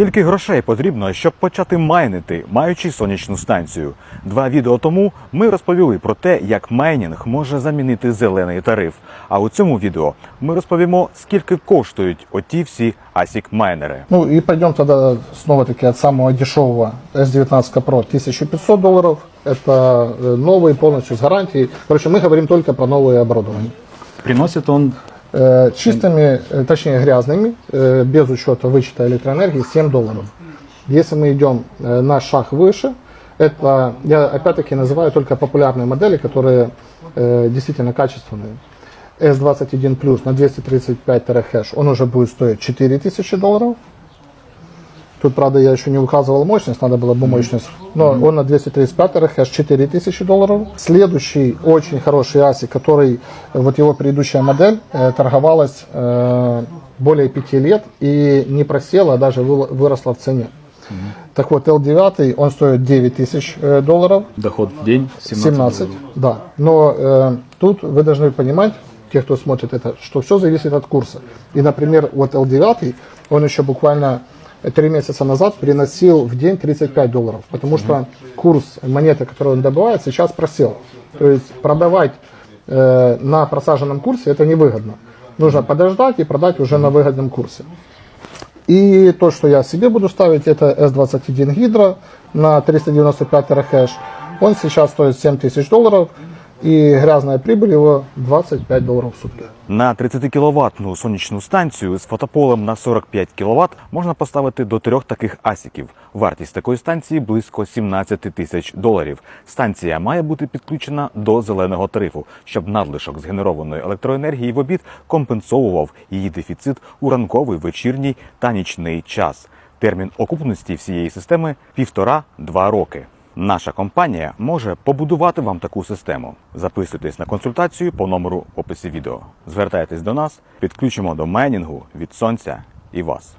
Скільки грошей потрібно, щоб почати майнити, маючи сонячну станцію? Два відео тому ми розповіли про те, як майнінг може замінити зелений тариф. А у цьому відео ми розповімо, скільки коштують оті всі асік майнери. Ну и пойдем тогда снова-таки от самого дешевого S19 Pro 1500 долларов. Это э, новый полностью с гарантией. Короче, мы говорим только про новые оборудование. Приносит он Э, Чистыми, э, точнее грязными, э, без учета вычета электроэнергии 7 долларов. Если мы идем э, на шаг выше, это я опять-таки называю только популярные модели, которые э, действительно качественные. S21 Plus на 235 терахэш, он уже будет стоить 4000 долларов. Тут, правда, я еще не указывал мощность, надо было бы мощность. Но он на 235 терахэш 4000 долларов. Следующий очень хороший ASIC, который, вот его предыдущая модель, э, торговалась э, более 5 лет и не просела, а даже вы- выросла в цене. Так вот, L9, он стоит 9000 э, долларов. доход в день 17, 17, долларов. да. Но э, тут вы должны понимать, те, кто смотрит это, что все зависит от курса. И, например, вот L9, он еще буквально три месяца назад приносил в день 35 долларов, потому что курс монеты, которую он добывает, сейчас просел. То есть продавать э, на просаженном курсе это невыгодно. Нужно подождать и продать уже на выгодном курсе. И то, что я себе буду ставить, это S21 Hydra на 395 терахэш. Он сейчас стоит 7 тысяч долларов, и грязная прибыль его 25 долларов в сутки. На 30 кіловатну сонячну станцію з фотополем на 45 кВт можна поставити до трьох таких асіків. Вартість такої станції близько 17 тисяч доларів. Станція має бути підключена до зеленого тарифу, щоб надлишок згенерованої електроенергії в обід компенсовував її дефіцит у ранковий, вечірній та нічний час. Термін окупності всієї системи півтора-два роки. Наша компанія може побудувати вам таку систему. Записуйтесь на консультацію по номеру в описі відео. Звертайтесь до нас, підключимо до майнінгу від сонця і вас.